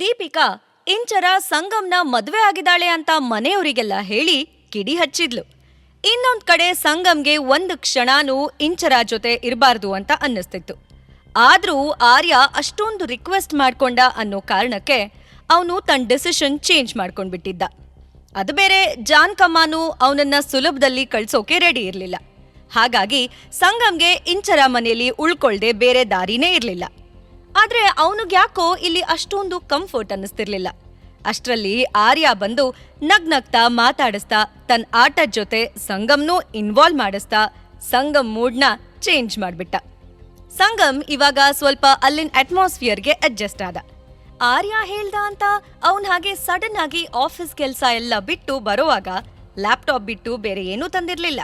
ದೀಪಿಕಾ, ಇಂಚರ ಸಂಗಮ್ನ ಮದುವೆ ಆಗಿದ್ದಾಳೆ ಅಂತ ಮನೆಯವರಿಗೆಲ್ಲ ಹೇಳಿ ಕಿಡಿ ಹಚ್ಚಿದ್ಲು. ಇನ್ನೊಂದ್ ಕಡೆ ಸಂಗಮ್ಗೆ ಒಂದು ಕ್ಷಣನೂ ಇಂಚರ ಜೊತೆ ಇರಬಾರ್ದು ಅಂತ ಅನ್ನಿಸ್ತಿತ್ತು. ಆದ್ರೂ ಆರ್ಯ ಅಷ್ಟೊಂದು ರಿಕ್ವೆಸ್ಟ್ ಮಾಡ್ಕೊಂಡ ಅನ್ನೋ ಕಾರಣಕ್ಕೆ ಅವನು ತನ್ನ ಡಿಸಿಷನ್ ಚೇಂಜ್ ಮಾಡ್ಕೊಂಡ್ಬಿಟ್ಟಿದ್ದ. ಅದು ಬೇರೆ ಜಾನ್ ಕಮ್ಮಾನು ಅವನನ್ನ ಸುಲಭದಲ್ಲಿ ಕಳ್ಸೋಕೆ ರೆಡಿ ಇರಲಿಲ್ಲ. ಹಾಗಾಗಿ ಸಂಗಮ್ಗೆ ಇಂಚರ ಮನೆಯಲ್ಲಿ ಉಳ್ಕೊಳ್ದೆ ಬೇರೆ ದಾರಿನೇ ಇರಲಿಲ್ಲ. ಆದ್ರೆ ಅವನಿಗ್ಯಾಕೋ ಇಲ್ಲಿ ಅಷ್ಟೊಂದು ಕಂಫರ್ಟ್ ಅನ್ನಿಸ್ತಿರ್ಲಿಲ್ಲ. ಅಷ್ಟರಲ್ಲಿ ಆರ್ಯ ಬಂದು ನಗ್ನಗ್ತಾ ಮಾತಾಡಿಸ್ತಾ ತನ್ನ ಆಟದ ಜೊತೆ ಸಂಗಮ್ನೂ ಇನ್ವಾಲ್ವ್ ಮಾಡಿಸ್ತಾ ಸಂಗಮ್ ಮೂಡ್ನ ಚೇಂಜ್ ಮಾಡ್ಬಿಟ್ಟ. ಸಂಗಮ್ ಇವಾಗ ಸ್ವಲ್ಪ ಅಲ್ಲಿನ ಅಟ್ಮಾಸ್ಫಿಯರ್ಗೆ ಅಡ್ಜಸ್ಟ್ ಆದ. ಆರ್ಯ ಹೇಳ್ದ ಅಂತ ಅವನ್ ಹಾಗೆ ಸಡನ್ ಆಗಿ ಆಫೀಸ್ ಕೆಲಸ ಎಲ್ಲ ಬಿಟ್ಟು ಬರೋವಾಗ ಲ್ಯಾಪ್ಟಾಪ್ ಬಿಟ್ಟು ಬೇರೆ ಏನೂ ತಂದಿರ್ಲಿಲ್ಲ.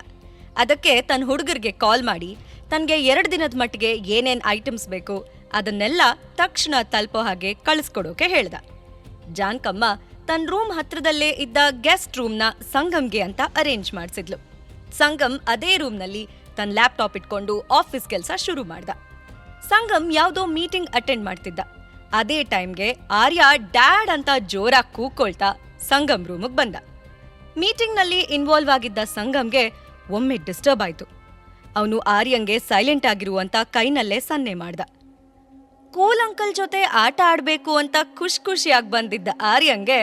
ಅದಕ್ಕೆ ತನ್ನ ಹುಡುಗರಿಗೆ ಕಾಲ್ ಮಾಡಿ, ತನಗೆ ಎರಡು ದಿನದ ಮಟ್ಟಿಗೆ ಏನೇನು ಐಟಮ್ಸ್ ಬೇಕು ಅದನ್ನೆಲ್ಲ ತಕ್ಷಣ ತಲುಪೋ ಹಾಗೆ ಕಳಿಸ್ಕೊಡೋಕೆ ಹೇಳ್ದ. ಜಾನ್ಕಮ್ಮ ತನ್ನ ರೂಮ್ ಹತ್ರದಲ್ಲೇ ಇದ್ದ ಗೆಸ್ಟ್ ರೂಮ್ನ ಸಂಗಮ್ಗೆ ಅಂತ ಅರೇಂಜ್ ಮಾಡಿಸಿದ್ಲು. ಸಂಗಮ್ ಅದೇ ರೂಮ್ನಲ್ಲಿ ತನ್ನ ಲ್ಯಾಪ್ಟಾಪ್ ಇಟ್ಕೊಂಡು ಆಫೀಸ್ ಕೆಲಸ ಶುರು ಮಾಡ್ದ. ಸಂಗಮ್ ಯಾವುದೋ ಮೀಟಿಂಗ್ ಅಟೆಂಡ್ ಮಾಡ್ತಿದ್ದ. ಅದೇ ಟೈಮ್ಗೆ ಆರ್ಯ ಡ್ಯಾಡ್ ಅಂತ ಜೋರಾಗಿ ಕೂಕೊಳ್ತಾ ಸಂಗಮ್ ರೂಮಿಗೆ ಬಂದ. ಮೀಟಿಂಗ್ನಲ್ಲಿ ಇನ್ವಾಲ್ವ್ ಆಗಿದ್ದ ಸಂಗಮ್ಗೆ ಒಮ್ಮೆ ಡಿಸ್ಟರ್ಬ್ ಆಯ್ತು. ಅವನು ಆರ್ಯಂಗೆ ಸೈಲೆಂಟ್ ಆಗಿರುವಂತ ಕೈನಲ್ಲೇ ಸನ್ನೆ ಮಾಡ್ದ. ಕೂಲ್ ಅಂಕಲ್ ಜೊತೆ ಆಟ ಆಡ್ಬೇಕು ಅಂತ ಖುಷ್ ಖುಷಿಯಾಗಿ ಬಂದಿದ್ದ ಆರ್ಯಂಗೆ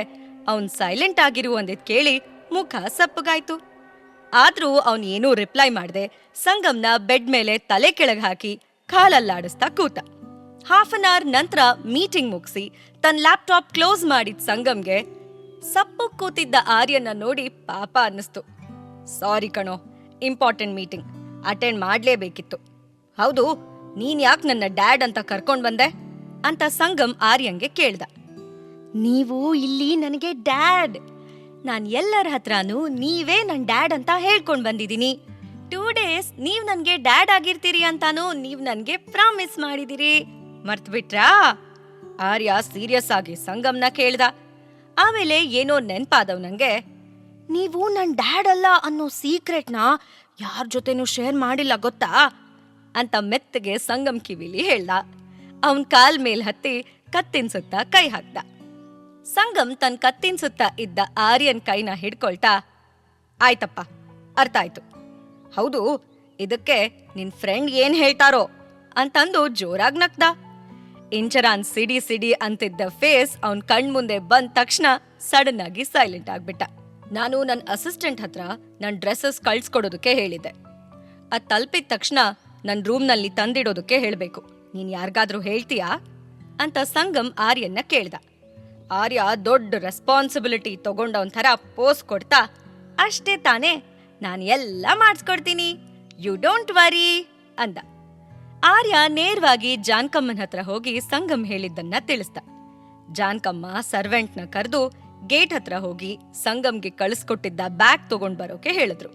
ಅವನ್ ಸೈಲೆಂಟ್ ಆಗಿರು ಅಂದಿದ್ ಕೇಳಿ ಮುಖ ಸಪ್ಪಗಾಯ್ತು. ಆದ್ರೂ ಅವನ್ ಏನೂ ರಿಪ್ಲೈ ಮಾಡ್ದೆ, ಸಂಗಮ್ನ ಬೆಡ್ ಮೇಲೆ ತಲೆ ಕೆಳಗೆ ಹಾಕಿ ಕಾಲಲ್ಲಾಡಿಸ್ತಾ ಕೂತ. ಹಾಫ್ ಅನ್ ಅವರ್ ನಂತರ ಮೀಟಿಂಗ್ ಮುಗಿಸಿ ತನ್ನ ಲ್ಯಾಪ್ಟಾಪ್ ಕ್ಲೋಸ್ ಮಾಡಿದ ಸಂಗಮ್ಗೆ ಸಪ್ಪು ಕೂತಿದ್ದ ಆರ್ಯನ ನೋಡಿ ಪಾಪ ಅನ್ನಿಸ್ತು. ಸಾರಿ ಕಣೋ ಇಂಪಾರ್ಟೆಂಟ್ ಮೀಟಿಂಗ್ ಅಟೆಂಡ್ ಮಾಡ್ಲೇಬೇಕಿತ್ತು. ಹೌದು ನೀನ್ ಯಾಕೆ ನನ್ನ ಡ್ಯಾಡ್ ಅಂತ ಕರ್ಕೊಂಡ್ ಬಂದೆ? ಅಂತ ಸಂಗಮ್ ಆರ್ಯಂಗೆ ಕೇಳ್ದ. ನೀವು ಇಲ್ಲಿ ನನಗೆ ಡ್ಯಾಡ್. ನಾನ್ ಎಲ್ಲರ ಹತ್ರನೂ ನೀವೇ ನನ್ ಡ್ಯಾಡ್ ಅಂತ ಹೇಳ್ಕೊಂಡ್ ಬಂದಿದ್ದೀನಿ. ಟೂ ಡೇಸ್ ನೀವ್ ನನ್ಗೆ ಡ್ಯಾಡ್ ಆಗಿರ್ತೀರಿ ಅಂತಾನು ನೀವ್ ನನ್ಗೆ ಪ್ರಾಮಿಸ್ ಮಾಡಿದಿರಿ. ಮರ್ತ್ಬಿಟ್ರಾ? ಆರ್ಯ ಸೀರಿಯಸ್ ಆಗಿ ಸಂಗಮ್ನ ಕೇಳ್ದ. ಆಮೇಲೆ ಏನೋ ನೆನ್ಪಾದವ್ ನಂಗೆ. ನೀವು ನನ್ ಡ್ಯಾಡ್ ಅಲ್ಲ ಅನ್ನೋ ಸೀಕ್ರೆಟ್ನ ಯಾರ ಜೊತೆನೂ ಶೇರ್ ಮಾಡಿಲ್ಲ, ಗೊತ್ತಾ? ಅಂತ ಮೆತ್ತಗೆ ಸಂಗಮ್ ಕಿವಿಲಿ ಹೇಳ್ದ. ಅವನ್ ಕಾಲ್ ಮೇಲ್ ಹತ್ತಿ ಕತ್ತಿನ ಸುತ್ತ ಕೈ ಹಾಕ್ದ. ಸಂಗಮ್ ತನ್ ಕತ್ತಿನ ಸುತ್ತ ಇದ್ದ ಆರ್ಯನ್ ಕೈನ ಹಿಡ್ಕೊಳ್ತಾ, ಆಯ್ತಪ್ಪ, ಅರ್ಥ ಆಯ್ತು. ಹೌದು, ಇದಕ್ಕೆ ನಿನ್ ಫ್ರೆಂಡ್ ಏನ್ ಹೇಳ್ತಾರೋ? ಅಂತಂದು ಜೋರಾಗ್ ನಕ್ದ ಇಂಚರಾನ್ ಸಿಡಿ ಸಿಡಿ ಅಂತಿದ್ದ ಫೇಸ್ ಅವನ್ ಕಣ್ ಮುಂದೆ ಬಂದ ತಕ್ಷಣ ಸಡನ್ ಆಗಿ ಸೈಲೆಂಟ್ ಆಗ್ಬಿಟ್ಟ. ನಾನು ನನ್ನ ಅಸಿಸ್ಟೆಂಟ್ ಹತ್ರ ನನ್ನ ಡ್ರೆಸ್ಸಸ್ ಕಳ್ಸ್ಕೊಡೋದಕ್ಕೆ ಹೇಳಿದ್ದೆ. ಅದ್ ತಲುಪಿದ ತಕ್ಷಣ ನನ್ನ ರೂಮ್ನಲ್ಲಿ ತಂದಿಡೋದಕ್ಕೆ ಹೇಳ್ಬೇಕು. ನೀನ್ ಯಾರಿಗಾದ್ರೂ ಹೇಳ್ತೀಯಾ? ಅಂತ ಸಂಗಮ್ ಆರ್ಯನ್ನ ಕೇಳ್ದ. ಆರ್ಯ ದೊಡ್ಡ ರೆಸ್ಪಾನ್ಸಿಬಿಲಿಟಿ ಒಂಥರ ಥರ ಪೋಸ್ ಕೊಡ್ತಾ, ಅಷ್ಟೇ ತಾನೇ, ನಾನು ಎಲ್ಲ ಮಾಡಿಸ್ಕೊಡ್ತೀನಿ. ಯು ಡೋಂಟ್ ವರಿ ಅಂದ. ಆರ್ಯ ನೇರವಾಗಿ ಜಾನ್ಕಮ್ಮನ ಹತ್ರ ಹೋಗಿ ಸಂಗಮ್ ಹೇಳಿದ್ದನ್ನ ತಿಳಿಸ್ದ. ಜಾನ್ಕಮ್ಮ ಸರ್ವೆಂಟ್ನ ಕರೆದು ಗೇಟ್ ಹತ್ರ ಹೋಗಿ ಸಂಗಮ್ಗೆ ಕಳಿಸ್ಕೊಟ್ಟಿದ್ದ ಬ್ಯಾಗ್ ತಗೊಂಡ್ ಬರೋಕೆ ಹೇಳಿದ್ರು.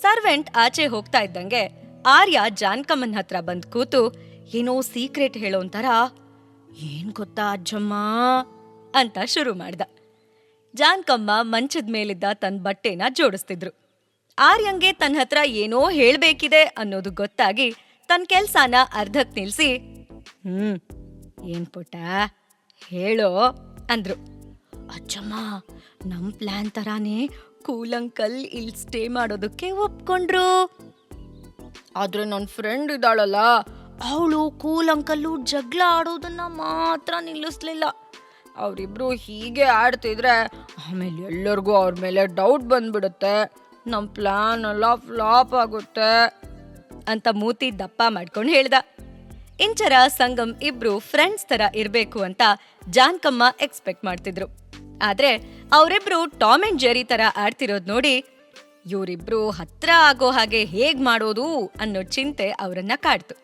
ಸರ್ವೆಂಟ್ ಆಚೆ ಹೋಗ್ತಾ ಇದ್ದಂಗೆ ಆರ್ಯ ಜಾನ್ಕಮ್ಮನ್ ಹತ್ರ ಬಂದ್ ಕೂತು, ಏನೋ ಸೀಕ್ರೆಟ್ ಹೇಳೋಂತರ ಏನ್ ಗೊತ್ತಾ ಅಜ್ಜಮ್ಮ? ಅಂತ ಶುರು ಮಾಡ್ದ. ಜಾನ್ಕಮ್ಮ ಮಂಚದ ಮೇಲಿದ್ದ ತನ್ನ ಬಟ್ಟೆನ ಜೋಡಿಸ್ತಿದ್ರು. ಆರ್ಯಂಗೆ ತನ್ನ ಹತ್ರ ಏನೋ ಹೇಳ್ಬೇಕಿದೆ ಅನ್ನೋದು ಗೊತ್ತಾಗಿ ತನ್ನ ಕೆಲ್ಸನ ಅರ್ಧಕ್ ನಿಲ್ಸಿ, ಹ್ಮ್, ಏನ್ ಪುಟ್ಟ, ಹೇಳೋ, ಅಂದ್ರು. ಅಜ್ಜಮ್ಮ, ನಮ್ ಪ್ಲಾನ್ ತರಾನೇ ಕೂಲಂಕಲ್ ಇಲ್ ಸ್ಟೇ ಮಾಡೋದಕ್ಕೆ ಒಪ್ಕೊಂಡ್ರು. ಆದ್ರೆ ನನ್ನ ಫ್ರೆಂಡ್ ಇದ್ದಾಳಲ್ಲ, ಅವಳು ಕೂಲ್ ಅಂಕಲ್ಲು ಜಗಳ ಆಡೋದನ್ನ ಮಾತ್ರ ನಿಲ್ಲಿಸ್ಲಿಲ್ಲ. ಅವರಿಬ್ರು ಹೀಗೆ ಆಡ್ತಿದ್ರೆ ಆಮೇಲೆ ಎಲ್ಲರಿಗೂ ಅವ್ರ ಮೇಲೆ ಡೌಟ್ ಬಂದ್ಬಿಡುತ್ತೆ. ನಮ್ಮ ಪ್ಲಾನ್ ಎಲ್ಲ ಫ್ಲಾಪ್ ಆಗುತ್ತೆ. ಅಂತ ಮೂತಿ ದಪ್ಪ ಮಾಡ್ಕೊಂಡು ಹೇಳ್ದ. ಇಂಚರ ಸಂಗಮ್ ಇಬ್ರು ಫ್ರೆಂಡ್ಸ್ ತರ ಇರಬೇಕು ಅಂತ ಜಾನ್ಕಮ್ಮ ಎಕ್ಸ್ಪೆಕ್ಟ್ ಮಾಡ್ತಿದ್ರು. ಆದ್ರೆ ಅವರಿಬ್ರು ಟಾಮ್ ಅಂಡ್ ಜೆರಿ ತರ ಆಡ್ತಿರೋದ್ ನೋಡಿ ಇವರಿಬ್ರು ಹತ್ರ ಆಗೋ ಹಾಗೆ ಹೇಗ್ ಮಾಡೋದು ಅನ್ನೋ ಚಿಂತೆ ಅವರನ್ನ ಕಾಡ್ತು.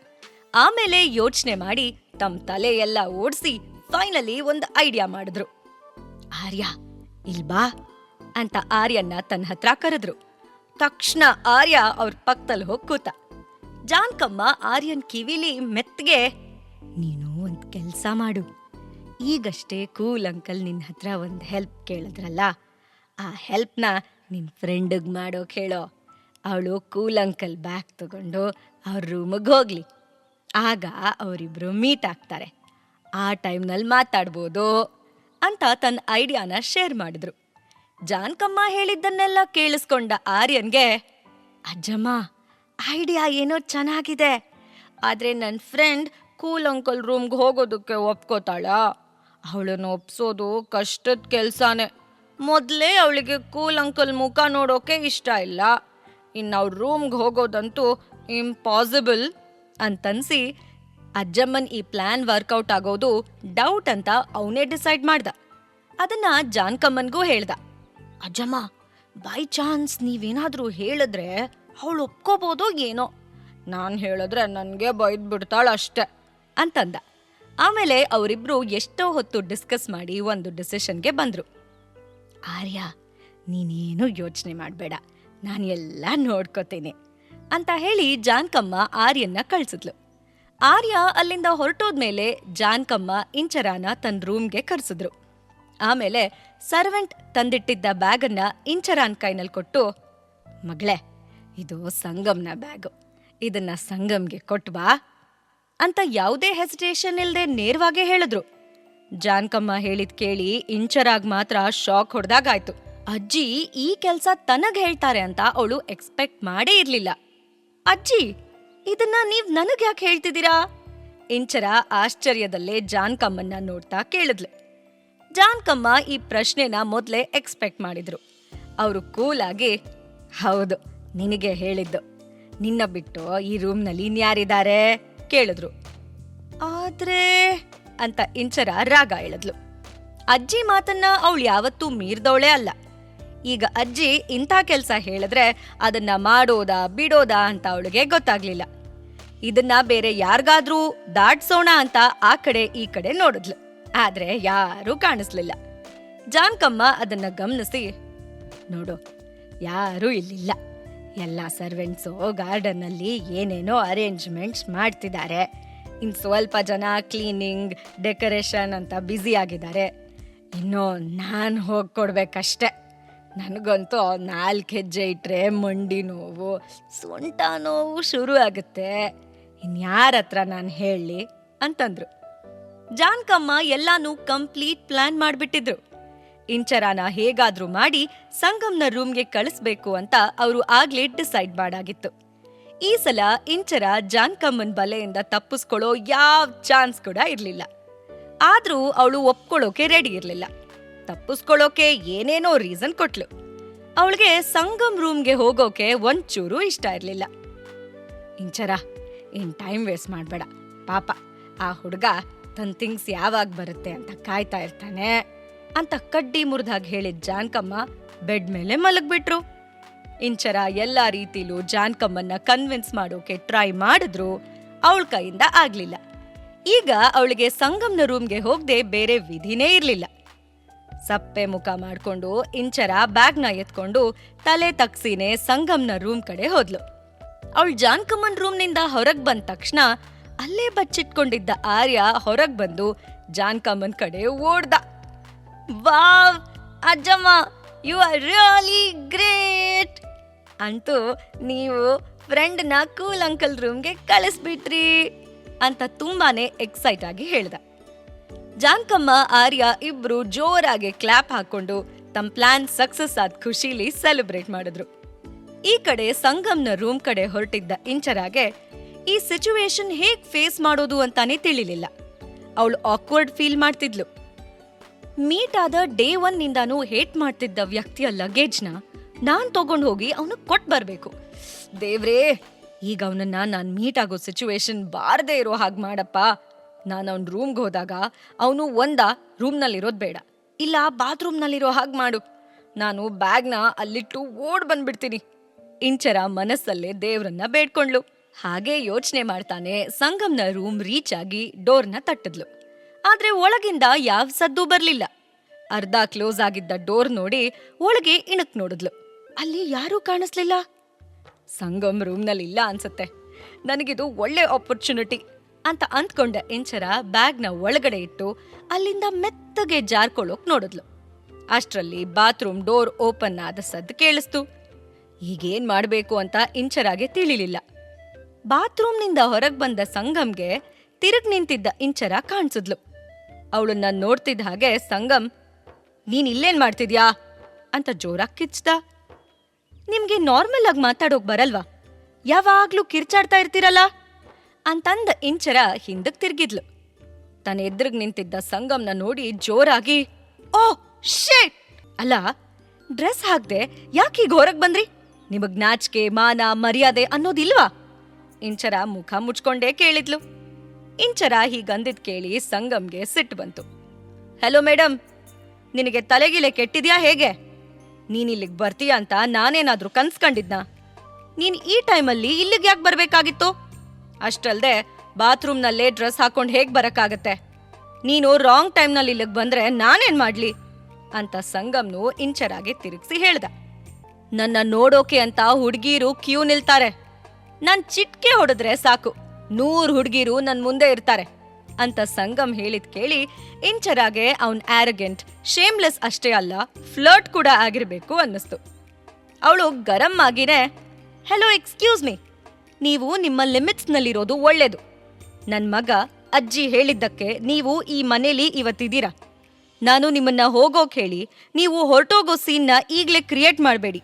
ಆಮೇಲೆ ಯೋಚನೆ ಮಾಡಿ ತಮ್ಮ ತಲೆ ಎಲ್ಲ ಓಡಿಸಿ ಫೈನಲಿ ಒಂದು ಐಡಿಯಾ ಮಾಡಿದ್ರು. ಆರ್ಯ ಇಲ್ಬಾ ಅಂತ ಆರ್ಯನ್ನ ತನ್ನ ಹತ್ರ ಕರೆದ್ರು. ತಕ್ಷಣ ಆರ್ಯ ಅವ್ರ ಪಕ್ಕದಲ್ಲಿ ಹೋಗಿ ಕೂತ. ಜಾನ್ಕಮ್ಮ ಆರ್ಯನ್ ಕಿವಿಲಿ ಮೆತ್ತಗೆ ನೀನು ಒಂದ್ ಕೆಲ್ಸ ಮಾಡು. ಈಗಷ್ಟೇ ಕೂಲ್ ಅಂಕಲ್ ನಿನ್ನ ಹತ್ರ ಒಂದು ಹೆಲ್ಪ್ ಕೇಳಿದ್ರಲ್ಲ, ಆ ಹೆಲ್ಪ್ನ ನಿನ್ನ ಫ್ರೆಂಡಿಗೆ ಮಾಡೋಕೆ ಹೇಳೋ ಅವಳು ಕೂಲ್ ಅಂಕಲ್ ಬ್ಯಾಗ್ ತಗೊಂಡು ಅವ್ರ ರೂಮಿಗೆ ಹೋಗ್ಲಿ. ಆಗ ಅವರಿಬ್ರು ಮೀಟ್ ಆಗ್ತಾರೆ. ಆ ಟೈಮ್ನಲ್ಲಿ ಮಾತಾಡ್ಬೋದು ಅಂತ ತನ್ನ ಐಡಿಯಾನ ಶೇರ್ ಮಾಡಿದ್ರು. ಜಾನ್ಕಮ್ಮ ಹೇಳಿದ್ದನ್ನೆಲ್ಲ ಕೇಳಿಸ್ಕೊಂಡ ಆರ್ಯನ್ಗೆ, ಅಜ್ಜಮ್ಮ ಐಡಿಯಾ ಏನೋ ಚೆನ್ನಾಗಿದೆ. ಆದರೆ ನನ್ನ ಫ್ರೆಂಡ್ ಕೂಲ್ ಅಂಕಲ್ ರೂಮ್ಗೆ ಹೋಗೋದಕ್ಕೆ ಒಪ್ಕೋತಾಳ. ಅವಳನ್ನು ಒಪ್ಸೋದು ಕಷ್ಟದ ಕೆಲಸನೇ. ಮೊದಲೇ ಅವಳಿಗೆ ಕೂಲ್ ಅಂಕಲ್ ಮುಖ ನೋಡೋಕೆ ಇಷ್ಟ ಇಲ್ಲ. ಇನ್ನು ಅವ್ರ ರೂಮ್ಗೆ ಹೋಗೋದಂತೂ ಇಂಪಾಸಿಬಲ್ ಅಂತನ್ಸಿ ಅಜ್ಜಮ್ಮನ್ ಈ ಪ್ಲಾನ್ ವರ್ಕೌಟ್ ಆಗೋದು ಡೌಟ್ ಅಂತ ಅವನೇ ಡಿಸೈಡ್ ಮಾಡ್ದ. ಅದನ್ನ ಜಾನ್ಕಮ್ಮನ್ಗೂ ಹೇಳ್ದ. ಅಜ್ಜಮ್ಮ ಬೈ ಚಾನ್ಸ್ ನೀವೇನಾದರೂ ಹೇಳಿದ್ರೆ ಅವಳು ಒಪ್ಕೋಬೋದೋ ಏನೋ? ನಾನು ಹೇಳಿದ್ರೆ ನನಗೆ ಬೈದ್ ಬಿಡ್ತಾಳ ಅಷ್ಟೆ ಅಂತಂದ. ಆಮೇಲೆ ಅವರಿಬ್ರು ಎಷ್ಟೋ ಹೊತ್ತು ಡಿಸ್ಕಸ್ ಮಾಡಿ ಒಂದು ಡಿಸಿಷನ್ಗೆ ಬಂದ್ರು. ಆರ್ಯ, ನೀನೇನು ಯೋಚನೆ ಮಾಡಬೇಡ. ನಾನು ಎಲ್ಲ ನೋಡ್ಕೋತೀನಿ. ಅಂತ ಹೇಳಿ ಜಾನ್ಕಮ್ಮ ಆರ್ಯನ್ನ ಕಳಿಸಿದ್ಲು. ಆರ್ಯ ಅಲ್ಲಿಂದ ಹೊರಟೋದ್ಮೇಲೆ ಜಾನ್ಕಮ್ಮ ಇಂಚರಾನ ತನ್ನ ರೂಮ್ಗೆ ಕರೆಸಿದ್ರು. ಆಮೇಲೆ ಸರ್ವೆಂಟ್ ತಂದಿಟ್ಟಿದ್ದ ಬ್ಯಾಗನ್ನ ಇಂಚರಾನ್ ಕೈನಲ್ಲಿ ಕೊಟ್ಟು, ಮಗಳೇ, ಇದು ಸಂಗಮ್ನ ಬ್ಯಾಗು. ಇದನ್ನ ಸಂಗಮ್ಗೆ ಕೊಟ್ವಾ? ಅಂತ ಯಾವುದೇ ಹೆಸಿಟೇಷನ್ ಇಲ್ಲದೆ ನೇರವಾಗೇ ಹೇಳಿದ್ರು. ಜಾನ್ಕಮ್ಮ ಹೇಳಿದ್ ಕೇಳಿ ಇಂಚರಾಗ್ ಮಾತ್ರ ಶಾಕ್ ಹೊಡೆದಾಗಾಯ್ತು. ಅಜ್ಜಿ ಈ ಕೆಲ್ಸ ತನಗ್ ಹೇಳ್ತಾರೆ ಅಂತ ಅವಳು ಎಕ್ಸ್ಪೆಕ್ಟ್ ಮಾಡೇ ಇರ್ಲಿಲ್ಲ. ಅಜ್ಜಿ, ಇದನ್ನ ನೀವ್ ನನಗ್ ಯಾಕೆ ಹೇಳ್ತಿದ್ದೀರಾ? ಇಂಚರ ಆಶ್ಚರ್ಯದಲ್ಲೇ ಜಾನ್ಕಮ್ಮನ್ನ ನೋಡ್ತಾ ಕೇಳಿದ್ಲೆ. ಜಾನ್ಕಮ್ಮ ಈ ಪ್ರಶ್ನೆನ ಮೊದ್ಲೇ ಎಕ್ಸ್ಪೆಕ್ಟ್ ಮಾಡಿದ್ರು. ಅವರು ಕೂಲಾಗಿ, ಹೌದು, ನಿನಗೆ ಹೇಳಿದ್ದು. ನಿನ್ನ ಬಿಟ್ಟು ಈ ರೂಮ್ನಲ್ಲಿ ಇನ್ಯಾರಿದ್ದಾರೆ? ಕೇಳಿದ್ರು. ಆದ್ರೆ ಅಂತ ಇಂಚರ ರಾಗ ಎಳೆದ್ಲು. ಅಜ್ಜಿ ಮಾತನ್ನ ಅವಳು ಯಾವತ್ತೂ ಮೀರ್ದವಳೇ ಅಲ್ಲ. ಈಗ ಅಜ್ಜಿ ಇಂಥ ಕೆಲಸ ಹೇಳಿದ್ರೆ ಅದನ್ನ ಮಾಡೋದಾ, ಬಿಡೋದಾ ಅಂತ ಅವಳಿಗೆ ಗೊತ್ತಾಗ್ಲಿಲ್ಲ. ಇದನ್ನ ಬೇರೆ ಯಾರಿಗಾದ್ರೂ ದಾಟ್ಸೋಣ ಅಂತ ಆ ಕಡೆ ಈ ಕಡೆ ನೋಡಿದ್ಲು. ಆದ್ರೆ ಯಾರೂ ಕಾಣಿಸ್ಲಿಲ್ಲ. ಜಾನ್ಕಮ್ಮ ಅದನ್ನ ಗಮನಿಸಿ, ನೋಡು, ಯಾರೂ ಇಲ್ಲಿಲ್ಲ. ಎಲ್ಲ ಸರ್ವೆಂಟ್ಸು ಗಾರ್ಡನ್ನಲ್ಲಿ ಏನೇನೋ ಅರೇಂಜ್ಮೆಂಟ್ಸ್ ಮಾಡ್ತಿದ್ದಾರೆ. ಇನ್ನು ಸ್ವಲ್ಪ ಜನ ಕ್ಲೀನಿಂಗ್ ಡೆಕೋರೇಷನ್ ಅಂತ ಬ್ಯುಸಿ ಆಗಿದ್ದಾರೆ. ಇನ್ನು ನಾನು ಹೋಗಿ ಕೊಡ್ಬೇಕಷ್ಟೆ. ನನಗಂತೂ ನಾಲ್ಕು ಹೆಜ್ಜೆ ಇಟ್ಟರೆ ಮಂಡಿ ನೋವು, ಸೊಂಟ ನೋವು ಶುರು ಆಗುತ್ತೆ. ಇನ್ಯಾರ ಹತ್ರ ನಾನು ಹೇಳಿ ಅಂತಂದ್ರು. ಜಾನ್ಕಮ್ಮ ಎಲ್ಲಾನು ಕಂಪ್ಲೀಟ್ ಪ್ಲಾನ್ ಮಾಡಿಬಿಟ್ಟಿದ್ರು. ಇಂಚರಾನ ಹೇಗಾದ್ರೂ ಮಾಡಿ ಸಂಗಮ್ನ ರೂಮ್ಗೆ ಕಳಿಸ್ಬೇಕು ಅಂತ ಅವರು ಆಗ್ಲೇ ಡಿಸೈಡ್ ಮಾಡಾಗಿತ್ತು. ಈ ಸಲ ಇಂಚರ ಜಾನ್ಕಮ್ಮನ್ ಬಲೆಯಿಂದ ತಪ್ಪಿಸ್ಕೊಳ್ಳೋ ಯಾವ ಚಾನ್ಸ್ ಕೂಡ ಇರಲಿಲ್ಲ. ಆದರೂ ಅವಳು ಒಪ್ಕೊಳ್ಳೋಕೆ ರೆಡಿ ಇರಲಿಲ್ಲ. ತಪ್ಪಿಸ್ಕೊಳ್ಳೋಕೆ ಏನೇನೋ ರೀಸನ್ ಕೊಟ್ಲು. ಅವಳಿಗೆ ಸಂಗಮ್ ರೂಮ್ಗೆ ಹೋಗೋಕೆ ಒಂಚೂರು ಇಷ್ಟ ಇರಲಿಲ್ಲ. ಇಂಚರ ಇನ್ ಟೈಮ್ ವೇಸ್ಟ್ ಮಾಡಬೇಡ. ಪಾಪ, ಆ ಹುಡುಗ ತನ್ನ ಥಿಂಗ್ಸ್ ಯಾವಾಗ ಬರುತ್ತೆ ಅಂತ ಕಾಯ್ತಾ ಇರ್ತಾನೆ ಅಂತ ಕಡ್ಡಿ ಮುರಿದಾಗ ಹೇಳಿದ ಜಾನ್ಕಮ್ಮ ಬೆಡ್ ಮೇಲೆ ಮಲಗ್ಬಿಟ್ರು. ಇಂಚರ ಎಲ್ಲ ರೀತಿಲೂ ಜಾನ್ಕಮ್ಮನ್ನ ಕನ್ವಿನ್ಸ್ ಮಾಡೋಕೆ ಟ್ರೈ ಮಾಡಿದ್ರು ಅವಳ ಕೈಯಿಂದ ಆಗ್ಲಿಲ್ಲ. ಈಗ ಅವಳಿಗೆ ಸಂಗಮ್ನ ರೂಮ್ಗೆ ಹೋಗದೆ ಬೇರೆ ವಿಧಿನೇ ಇರಲಿಲ್ಲ. ಸಪ್ಪೆ ಮುಖ ಮಾಡ್ಕೊಂಡು ಇಂಚರ ಬ್ಯಾಗ್ನ ಎತ್ಕೊಂಡು ತಲೆ ತಗ್ಸಿನೇ ಸಂಗಮ್ನ ರೂಮ್ ಕಡೆ ಹೋದ್ಲು. ಅವಳು ಜಾನ್ಕಮ್ಮನ್ ರೂಮ್ನಿಂದ ಹೊರಗೆ ಬಂದ ತಕ್ಷಣ ಅಲ್ಲೇ ಬಚ್ಚಿಟ್ಕೊಂಡಿದ್ದ ಆರ್ಯ ಹೊರಗೆ ಬಂದು ಜಾನ್ಕಮ್ಮನ್ ಕಡೆ ಓಡ್ದ. ವಾವ್, ಅಜ್ಜಮ್ಮ ಯು ಆರ್ ರಿಯಲಿ ಗ್ರೇಟ್ ಅಂತೂ ನೀವು ಫ್ರೆಂಡ್ನ ಕೂಲ್ ಅಂಕಲ್ ರೂಮ್ಗೆ ಕಳಿಸ್ಬಿಟ್ರಿ ಅಂತ ತುಂಬಾನೇ ಎಕ್ಸೈಟ್ ಆಗಿ ಹೇಳ್ದ. ಜಾಂಕಮ್ಮ ಆರ್ಯ ಇಬ್ರು ಜೋರಾಗಿ ಕ್ಲಾಪ್ ಹಾಕೊಂಡು ತಮ್ಮ ಪ್ಲಾನ್ ಸಕ್ಸಸ್ ಆದ ಖುಷಿಲಿ ಸೆಲೆಬ್ರೇಟ್ ಮಾಡಿದ್ರು. ಈ ಕಡೆ ಸಂಗಮ್ನ ರೂಮ್ ಕಡೆ ಹೊರಟಿದ್ದ ಇಂಚರಾಗೆ, ಈ ಸಿಚುವೇಶನ್ ಹೇಗ್ ಫೇಸ್ ಮಾಡೋದು ಅಂತಾನೆ ತಿಳಿಲಿಲ್ಲ. ಅವಳು ಆಕ್ವರ್ಡ್ ಫೀಲ್ ಮಾಡ್ತಿದ್ಲು. ಮೀಟ್ ಆದ ಡೇ ಒನ್ ನಿಂದಾನು ಹೇಟ್ ಮಾಡ್ತಿದ್ದ ವ್ಯಕ್ತಿಯ ಲಗೇಜ್ನ ನಾನ್ ತಗೊಂಡ್ ಹೋಗಿ ಅವನು ಕೊಟ್ ಬರ್ಬೇಕು. ದೇವ್ರೇ, ಈಗ ಅವನನ್ನ ನಾನ್ ಮೀಟ್ ಆಗೋ ಸಿಚುವೇಶನ್ ಬಾರದೇ ಇರೋ ಹಾಗೆ ಮಾಡಪ್ಪ. ನಾನು ಅವನ ರೂಮ್ಗೆ ಹೋದಾಗ ಅವನು ಒಂದ ರೂಮ್ನಲ್ಲಿರೋದ್ ಬೇಡ. ಇಲ್ಲ ಬಾತ್ರೂಮ್ನಲ್ಲಿರೋ ಹಾಗೆ ಮಾಡು. ನಾನು ಬ್ಯಾಗ್ನ ಅಲ್ಲಿಟ್ಟು ಓಡ್ ಬಂದ್ಬಿಡ್ತೀನಿ. ಇಂಚರ ಮನಸ್ಸಲ್ಲೇ ದೇವ್ರನ್ನ ಬೇಡ್ಕೊಂಡ್ಲು. ಹಾಗೆ ಯೋಚನೆ ಮಾಡ್ತಾನೆ ಸಂಗಮ್ನ ರೂಮ್ ರೀಚ್ ಆಗಿ ಡೋರ್ನ ತಟ್ಟಿದ್ಲು. ಆದ್ರೆ ಒಳಗಿಂದ ಯಾವ ಸದ್ದು ಬರ್ಲಿಲ್ಲ. ಅರ್ಧ ಕ್ಲೋಸ್ ಆಗಿದ್ದ ಡೋರ್ ನೋಡಿ ಒಳಗೆ ಇಣಕ್ ನೋಡಿದ್ಲು. ಅಲ್ಲಿ ಯಾರೂ ಕಾಣಿಸ್ಲಿಲ್ಲ. ಸಂಗಮ್ ರೂಮ್ನಲ್ಲಿ ಇಲ್ಲ ಅನ್ಸುತ್ತೆ. ನನಗಿದು ಒಳ್ಳೆ ಆಪರ್ಚುನಿಟಿ ಅಂತ ಅಂದ್ಕೊಂಡ ಇಂಚರ ಬ್ಯಾಗ್ನ ಒಳಗಡೆ ಇಟ್ಟು ಅಲ್ಲಿಂದ ಮೆತ್ತಗೆ ಜಾರ್ಕೊಳ್ಳೋಕ್ ನೋಡಿದ್ಲು. ಅಷ್ಟರಲ್ಲಿ ಬಾತ್ರೂಮ್ ಡೋರ್ ಓಪನ್ ಆದ ಸದ್ದು ಕೇಳಿಸ್ತು. ಈಗೇನ್ ಮಾಡಬೇಕು ಅಂತ ಇಂಚರಾಗೆ ತಿಳಿಲಿಲ್ಲ. ಬಾತ್ರೂಮ್ನಿಂದ ಹೊರಗೆ ಬಂದ ಸಂಗಮ್ಗೆ ತಿರುಗ್ ನಿಂತಿದ್ದ ಇಂಚರ ಕಾಣಿಸಿದ್ಲು. ಅವಳನ್ನ ನೋಡ್ತಿದ್ದ ಹಾಗೆ, ಸಂಗಮ್, ನೀನ್ ಇಲ್ಲೇನ್ ಮಾಡ್ತಿದ್ಯಾ? ಅಂತ ಜೋರಾಗಿ ಕಿಚ್ದ ನಿಮ್ಗೆ ನಾರ್ಮಲ್ ಆಗಿ ಮಾತಾಡೋಕ್ ಬರಲ್ವಾ? ಯಾವಾಗ್ಲೂ ಕಿರ್ಚಾಡ್ತಾ ಇರ್ತೀರಲ್ಲ? ಅಂತಂದ ಇಂಚರ ಹಿಂದಕ್ ತಿರ್ಗಿದ್ಲು. ತನ್ನ ಎದುರಿಗೆ ನಿಂತಿದ್ದ ಸಂಗಮ್ನ ನೋಡಿ ಜೋರಾಗಿ, ಓ ಶೇಟ್ ಅಲ್ಲ, ಡ್ರೆಸ್ ಹಾಕ್ದೆ ಯಾಕೆ ಹೊರಗ್ ಬಂದ್ರಿ? ನಿಮಗ್ ನಾಚಿಕೆ, ಮಾನ, ಮರ್ಯಾದೆ ಅನ್ನೋದಿಲ್ವಾ? ಇಂಚರ ಮುಖ ಮುಚ್ಕೊಂಡೇ ಕೇಳಿದ್ಲು. ಇಂಚರ ಹೀಗಂದಿದ್ ಕೇಳಿ ಸಂಗಮ್ಗೆ ಸಿಟ್ಟು ಬಂತು. ಹಲೋ ಮೇಡಮ್ ನಿನಗೆ ತಲೆಗಿಲೆ ಕೆಟ್ಟಿದ್ಯಾ ಹೇಗೆ? ನೀನ್ ಇಲ್ಲಿಗೆ ಬರ್ತೀಯ ಅಂತ ನಾನೇನಾದ್ರೂ ಕನ್ಸ್ಕೊಂಡಿದ್ನಾ? ನೀನು ಈ ಟೈಮಲ್ಲಿ ಇಲ್ಲಿಗೆ ಯಾಕೆ ಬರಬೇಕಾಗಿತ್ತು? ಅಷ್ಟಲ್ದೆ ಬಾತ್ರೂಮ್ನಲ್ಲೇ ಡ್ರೆಸ್ ಹಾಕೊಂಡು ಹೇಗ್ ಬರಕ್ಕಾಗತ್ತೆ? ನೀನು ರಾಂಗ್ ಟೈಮ್ನಲ್ಲಿ ಇಲ್ಲಿಗೆ ಬಂದ್ರೆ ನಾನೇನ್ ಮಾಡ್ಲಿ? ಅಂತ ಸಂಗಮ್ನು ಇಂಚರಾಗಿ ತಿರುಗಿಸಿ ಹೇಳ್ದ. ನನ್ನ ನೋಡೋಕೆ ಅಂತ ಹುಡುಗೀರು ಕ್ಯೂ ನಿಲ್ತಾರೆ. ನಾನ್ ಚಿಟ್ಕೆ ಹೊಡೆದ್ರೆ ಸಾಕು. ನೂರ್ ಹುಡುಗೀರು ನನ್ ಮುಂದೆ ಇರ್ತಾರೆ ಅಂತ ಸಂಗಮ್ ಹೇಳಿದ್ ಕೇಳಿ ಇಂಚರಾಗೆ ಅವನ್ ಆರಗೆಂಟ್ ಶೇಮ್ಲೆಸ್ ಅಷ್ಟೇ ಅಲ್ಲ ಫ್ಲರ್ಟ್ ಕೂಡ ಆಗಿರ್ಬೇಕು ಅನ್ನಿಸ್ತು. ಅವಳು ಗರಂ ಆಗಿನೇ ಹೆಲೋ ಎಕ್ಸ್ಕ್ಯೂಸ್ ಮೀ ನೀವು ನಿಮ್ಮ ಲಿಮಿಟ್ಸ್ನಲ್ಲಿರೋದು ಒಳ್ಳೇದು. ನನ್ನ ಮಗ ಅಜ್ಜಿ ಹೇಳಿದ್ದಕ್ಕೆ ನೀವು ಈ ಮನೇಲಿ ಇವತ್ತಿದ್ದೀರಾ. ನಾನು ನಿಮ್ಮನ್ನ ಹೋಗೋಕೆ ಹೇಳಿ, ನೀವು ಹೊರಟೋಗೋ ಸೀನ್ನ ಈಗಲೇ ಕ್ರಿಯೇಟ್ ಮಾಡಬೇಡಿ.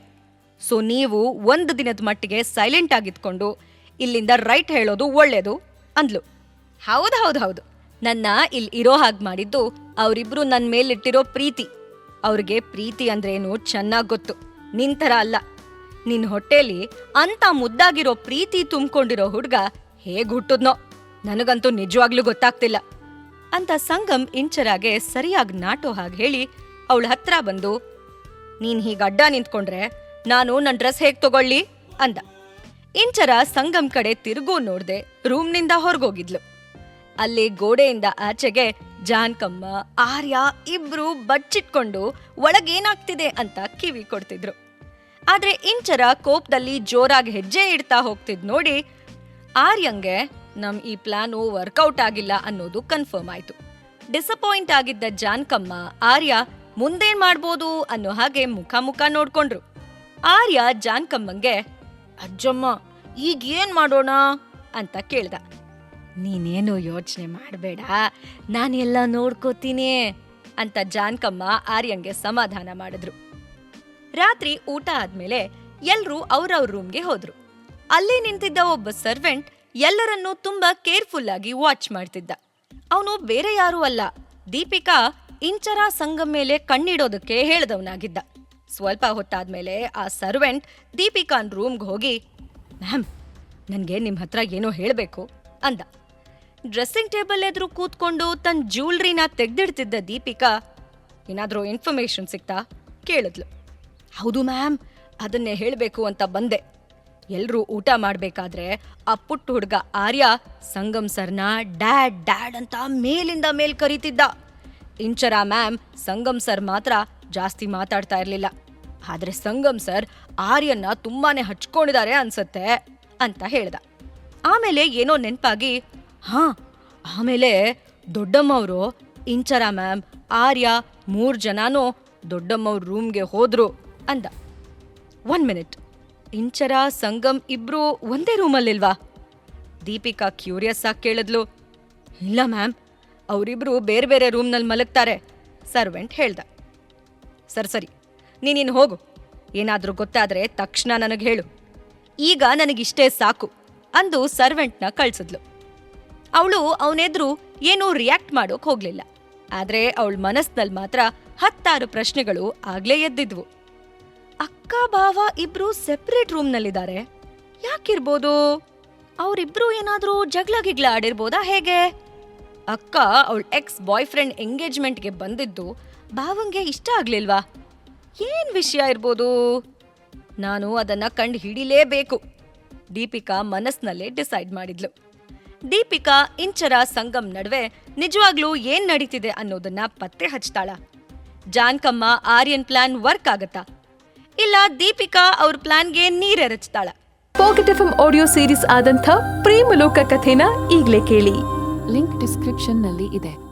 ಸೊ, ನೀವು ಒಂದು ದಿನದ ಮಟ್ಟಿಗೆ ಸೈಲೆಂಟ್ ಆಗಿದ್ಕೊಂಡು ಇಲ್ಲಿಂದ ರೈಟ್ ಹೇಳೋದು ಒಳ್ಳೇದು ಅಂದ್ಲು. ಹೌದು ಹೌದು ಹೌದು. ನನ್ನ ಇಲ್ಲಿ ಇರೋ ಹಾಗೆ ಮಾಡಿದ್ದು ಅವರಿಬ್ರು ನನ್ನ ಮೇಲಿಟ್ಟಿರೋ ಪ್ರೀತಿ. ಅವ್ರಿಗೆ ಪ್ರೀತಿ ಅಂದ್ರೇನು ಚೆನ್ನಾಗ್ ಗೊತ್ತು. ನಿನ್ ಥರ ಅಲ್ಲ. ನಿನ್ ಹೊಟ್ಟೆಲಿ ಅಂತ ಮುದ್ದಾಗಿರೋ ಪ್ರೀತಿ ತುಂಬಿಕೊಂಡಿರೋ ಹುಡ್ಗ ಹೇಗ್ ಹುಟ್ಟುದ್ನೋ? ನನಗಂತೂ ನಿಜವಾಗ್ಲೂ ಗೊತ್ತಾಗ್ತಿಲ್ಲ. ಅಂತ ಸಂಗಮ್ ಇಂಚರಾಗೆ ಸರಿಯಾಗಿ ನಾಟೋ ಹಾಗೆ ಹೇಳಿ ಅವಳ ಹತ್ರ ಬಂದು, ನೀನ್ ಹೀಗೆ ಅಡ್ಡ ನಿಂತ್ಕೊಂಡ್ರೆ ನಾನು ನನ್ ಡ್ರೆಸ್ ಹೇಗ್ ತಗೊಳ್ಳಿ? ಅಂದ. ಇಂಚರ ಸಂಗಮ್ ಕಡೆ ತಿರುಗೂ ನೋಡ್ದೆ ರೂಮ್ನಿಂದ ಹೊರಗೋಗಿದ್ಲು. ಅಲ್ಲಿ ಗೋಡೆಯಿಂದ ಆಚೆಗೆ ಜಾನ್ಕಮ್ಮ, ಆರ್ಯ ಇಬ್ರು ಬಚ್ಚಿಟ್ಕೊಂಡು ಒಳಗೇನಾಗ್ತಿದೆ ಅಂತ ಕಿವಿ ಕೊಡ್ತಿದ್ರು. ಆದ್ರೆ ಇಂಚರ ಕೋಪದಲ್ಲಿ ಜೋರಾಗಿ ಹೆಜ್ಜೆ ಇಡ್ತಾ ಹೋಗ್ತಿದ್ ನೋಡಿ ಆರ್ಯಂಗೆ ನಮ್ ಈ ಪ್ಲಾನು ವರ್ಕೌಟ್ ಆಗಿಲ್ಲ ಅನ್ನೋದು ಕನ್ಫರ್ಮ್ ಆಯ್ತು. ಡಿಸಪಾಯಿಂಟ್ ಆಗಿದ್ದ ಜಾನ್ಕಮ್ಮ, ಆರ್ಯ ಮುಂದೇನ್ ಮಾಡ್ಬೋದು ಅನ್ನೋ ಹಾಗೆ ಮುಖ ಮುಖ ನೋಡ್ಕೊಂಡ್ರು. ಆರ್ಯ ಜಾನ್ಕಮ್ಮಂಗೆ ಅಜ್ಜಮ್ಮ, ಈಗ ಏನ್ ಮಾಡೋಣ? ಅಂತ ಕೇಳ್ದ. ನೀನೇನು ಯೋಚನೆ ಮಾಡಬೇಡ, ನಾನೆಲ್ಲ ನೋಡ್ಕೋತೀನಿ ಅಂತ ಜಾನ್ಕಮ್ಮ ಆರ್ಯಂಗೆ ಸಮಾಧಾನ ಮಾಡಿದ್ರು. ರಾತ್ರಿ ಊಟ ಆದ್ಮೇಲೆ ಎಲ್ರೂ ಅವ್ರವ್ರ ರೂಮ್ಗೆ ಹೋದ್ರು. ಅಲ್ಲಿ ನಿಂತಿದ್ದ ಒಬ್ಬ ಸರ್ವೆಂಟ್ ಎಲ್ಲರನ್ನೂ ತುಂಬಾ ಕೇರ್ಫುಲ್ ಆಗಿ ವಾಚ್ ಮಾಡ್ತಿದ್ದ. ಅವನು ಬೇರೆ ಯಾರೂ ಅಲ್ಲ, ದೀಪಿಕಾ ಇಂಚರ ಸಂಗಮ್ ಮೇಲೆ ಕಣ್ಣಿಡೋದಕ್ಕೆ ಹೇಳ್ದವನಾಗಿದ್ದ. ಸ್ವಲ್ಪ ಹೊತ್ತಾದ್ಮೇಲೆ ಆ ಸರ್ವೆಂಟ್ ದೀಪಿಕಾನ್ ರೂಮ್ಗೆ ಹೋಗಿ, ಮ್ಯಾಮ್, ನನಗೆ ನಿಮ್ಮ ಹತ್ರ ಏನೋ ಹೇಳಬೇಕು, ಅಂದ. ಡ್ರೆಸ್ಸಿಂಗ್ ಟೇಬಲ್ ಎದುರು ಕೂತ್ಕೊಂಡು ತನ್ನ ಜ್ಯೂಲ್ರಿನ ತೆಗ್ದಿಡ್ತಿದ್ದ ದೀಪಿಕಾ ಏನಾದರೂ ಇನ್ಫಾರ್ಮೇಷನ್ ಸಿಕ್ತಾ ಕೇಳಿದ್ಲು. ಹೌದು ಮ್ಯಾಮ್, ಅದನ್ನೇ ಹೇಳಬೇಕು ಅಂತ ಬಂದೆ. ಎಲ್ಲರೂ ಊಟ ಮಾಡಬೇಕಾದ್ರೆ ಆ ಪುಟ್ಟ ಹುಡುಗ ಆರ್ಯ, ಸಂಗಮ್ ಸರ್ನ ಡ್ಯಾಡ್ ಡ್ಯಾಡ್ ಅಂತ ಮೇಲಿಂದ ಮೇಲ್ ಕರೀತಿದ್ದ. ಇಂಚರ ಮ್ಯಾಮ್, ಸಂಗಮ್ ಸರ್ ಮಾತ್ರ ಜಾಸ್ತಿ ಮಾತಾಡ್ತಾ ಇರ್ಲಿಲ್ಲ. ಆದರೆ ಸಂಗಮ್ ಸರ್ ಆರ್ಯನ್ನ ತುಂಬಾನೇ ಹಚ್ಕೊಂಡಿದ್ದಾರೆ ಅನ್ಸತ್ತೆ ಅಂತ ಹೇಳ್ದ. ಆಮೇಲೆ ಏನೋ ನೆನಪಾಗಿ, ಹಾ, ಆಮೇಲೆ ದೊಡ್ಡಮ್ಮವರು, ಇಂಚರ ಮ್ಯಾಮ್, ಆರ್ಯ ಮೂರು ಜನನೂ ದೊಡ್ಡಮ್ಮವ್ರ ರೂಮ್ಗೆ ಹೋದ್ರು ಅಂದ. ಒನ್ ಮಿನಿಟ್, ಇಂಚರ, ಸಂಗಮ್ ಇಬ್ರು ಒಂದೇ ರೂಮಲ್ಲಿಲ್ವಾ? ದೀಪಿಕಾ ಕ್ಯೂರಿಯಸ್ ಆಗಿ ಕೇಳಿದ್ಲು. ಇಲ್ಲ ಮ್ಯಾಮ್, ಅವರಿಬ್ರು ಬೇರೆ ಬೇರೆ ರೂಮ್ನಲ್ಲಿ ಮಲಗ್ತಾರೆ, ಸರ್ವೆಂಟ್ ಹೇಳ್ದ. ಸರಿ ಸರಿ. ನೀನಿನ್ನು ಹೋಗು. ಏನಾದರೂ ಗೊತ್ತಾದರೆ ತಕ್ಷಣ ನನಗೆ ಹೇಳು. ಈಗ ನನಗಿಷ್ಟೇ ಸಾಕು ಅಂದು ಸರ್ವೆಂಟ್ನ ಕಳ್ಸಿದ್ಲು. ಅವಳು ಅವನೆದ್ರು ಏನೂ ರಿಯಾಕ್ಟ್ ಮಾಡೋಕ್ ಹೋಗಲಿಲ್ಲ. ಆದ್ರೆ ಅವಳ ಮನಸ್ಸಿನಲ್ಲಿ ಮಾತ್ರ ಹತ್ತಾರು ಪ್ರಶ್ನೆಗಳು ಆಗ್ಲೇ ಎದ್ದಿದ್ವು. ಅಕ್ಕ, ಭಾವ ಇಬ್ರು ಸೆಪರೇಟ್ ರೂಮ್ನಲ್ಲಿದ್ದಾರೆ ಯಾಕಿರ್ಬೋದು? ಅವರಿಬ್ರು ಏನಾದರೂ ಜಗಳ ಗಿಗ್ಲ ಆಡಿರ್ಬೋದಾ ಹೇಗೆ? ಅಕ್ಕ, ಅವಳ ಎಕ್ಸ್ ಬಾಯ್ ಫ್ರೆಂಡ್ ಎಂಗೇಜ್ಮೆಂಟ್ಗೆ ಬಂದಿದ್ದು ಭಾವಂಗೆ ಇಷ್ಟ ಆಗ್ಲಿಲ್ವಾ? ಏನ್ ವಿಷಯ ಇರ್ಬೋದು? ನಾನು ಅದನ್ನ ಕಂಡು ಹಿಡಿಲೇಬೇಕು. ದೀಪಿಕಾ ಮನಸ್ನಲ್ಲೇ ಡಿಸೈಡ್ ಮಾಡಿದ್ಲು. ದೀಪಿಕಾ ಇಂಚರ ಸಂಗಮ್ ನಡುವೆ ನಿಜವಾಗ್ಲೂ ಏನ್ ನಡೀತಿದೆ ಅನ್ನೋದನ್ನ ಪತ್ತೆ ಹಚ್ತಾಳ. ಜಾನ್ಕಮ್ಮ ಆರ್ಯನ್ ಪ್ಲಾನ್ ವರ್ಕ್ ಆಗತ್ತಾ? ಇಲ್ಲ ದೀಪಿಕಾ ಅವ್ರ ಪ್ಲಾನ್ಗೆ ನೀರೆರಚ್ತಾಳ. ಪಾಕೆಟ್ ಎಫ್ ಆಡಿಯೋ ಸೀರೀಸ್ ಆದಂಥ ಪ್ರೇಮಲೋಕ ಕಥೆನ ಈಗ್ಲೇ ಕೇಳಿ. ಲಿಂಕ್ ಡಿಸ್ಕ್ರಿಪ್ಷನ್ನಲ್ಲಿ ಇದೆ.